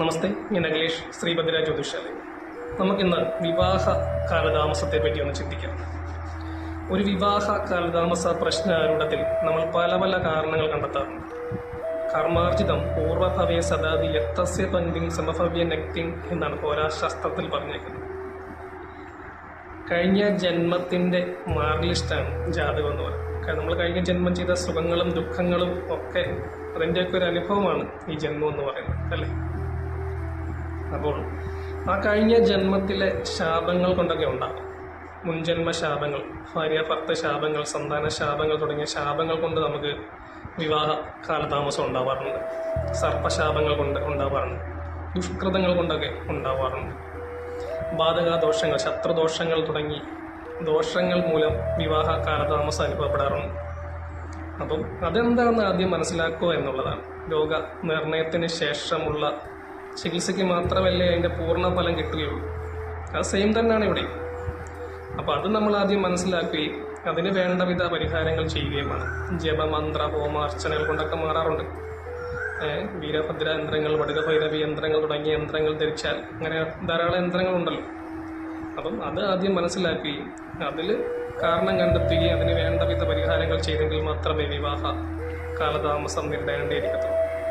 നമസ്തേ. ഞാൻ അഖിലേഷ് ശ്രീഭദ്ര ജ്യോതിഷാലയം നമുക്കിന്ന് വിവാഹ കാലതാമസത്തെ പറ്റി ഒന്ന് ചിന്തിക്കാം. ഒരു വിവാഹ കാലതാമസ പ്രശ്നാരൂഢത്തിൽ നമ്മൾ പല പല കാരണങ്ങൾ കണ്ടെത്താറുണ്ട്. കർമാർജിതം പൂർവഭവേ സദാതി യക്തസ്യ പന്തിം സമഭവ്യ നക്തിം എന്നാണ് ഹോരാശാസ്ത്രത്തിൽ പറഞ്ഞേക്കുന്നത് കഴിഞ്ഞ ജന്മത്തിന്റെ മാർലിസ്റ്റാണ് ജാതകം എന്ന് പറയുന്നത്. കാരണം നമ്മൾ കഴിഞ്ഞ ജന്മം ചെയ്ത സുഖങ്ങളും ദുഃഖങ്ങളും ഒക്കെ അതിന്റെയൊക്കെ ഒരു അനുഭവമാണ് ഈ ജന്മം എന്ന് പറയുന്നത് അല്ലേ? അപ്പോൾ ആ കഴിഞ്ഞ ജന്മത്തിലെ ശാപങ്ങൾ കൊണ്ടൊക്കെ ഉണ്ടാകും. മുൻജന്മ ശാപങ്ങൾ ഭാര്യ ഭർത്ത ശാപങ്ങൾ സന്താന ശാപങ്ങൾ തുടങ്ങിയ ശാപങ്ങൾ കൊണ്ട് നമുക്ക് വിവാഹ കാലതാമസം ഉണ്ടാവാറുണ്ട്. സർപ്പശാപങ്ങൾ കൊണ്ട് ഉണ്ടാവാറുണ്ട്. ദുഷ്കൃതങ്ങൾ കൊണ്ടൊക്കെ ഉണ്ടാവാറുണ്ട്. ബാധകാദോഷങ്ങൾ ശത്രുദോഷങ്ങൾ തുടങ്ങി ദോഷങ്ങൾ മൂലം വിവാഹ കാലതാമസം അനുഭവപ്പെടാറുണ്ട്. അപ്പം അതെന്താണെന്ന് ആദ്യം മനസ്സിലാക്കുക എന്നുള്ളതാണ്. രോഗ നിർണയത്തിന് ശേഷമുള്ള ചികിത്സയ്ക്ക് മാത്രമല്ലേ അതിന്റെ പൂർണ ഫലം കിട്ടുകയുള്ളൂ. അത് സെയിം തന്നെയാണ് ഇവിടെ. അപ്പോൾ അത് നമ്മൾ ആദ്യം മനസ്സിലാക്കുകയും അതിന് വേണ്ടവിധ പരിഹാരങ്ങൾ ചെയ്യുകയുമാണ്. ജപമന്ത്ര ഹോമാർച്ചനകൾ കൊണ്ടൊക്കെ മാറാറുണ്ട്. വീരഭദ്ര യന്ത്രങ്ങൾ വടുകഭൈരവി യന്ത്രങ്ങൾ തുടങ്ങിയ യന്ത്രങ്ങൾ ധരിച്ചാൽ അങ്ങനെ ധാരാളം യന്ത്രങ്ങളുണ്ടല്ലോ അപ്പം അത് ആദ്യം മനസ്സിലാക്കുകയും അതിൽ കാരണം കണ്ടെത്തുകയും അതിന് വേണ്ടവിധ പരിഹാരങ്ങൾ ചെയ്തെങ്കിൽ മാത്രമേ വിവാഹ കാലതാമസം നേരിടേണ്ടിയിരിക്കത്തുള്ളൂ.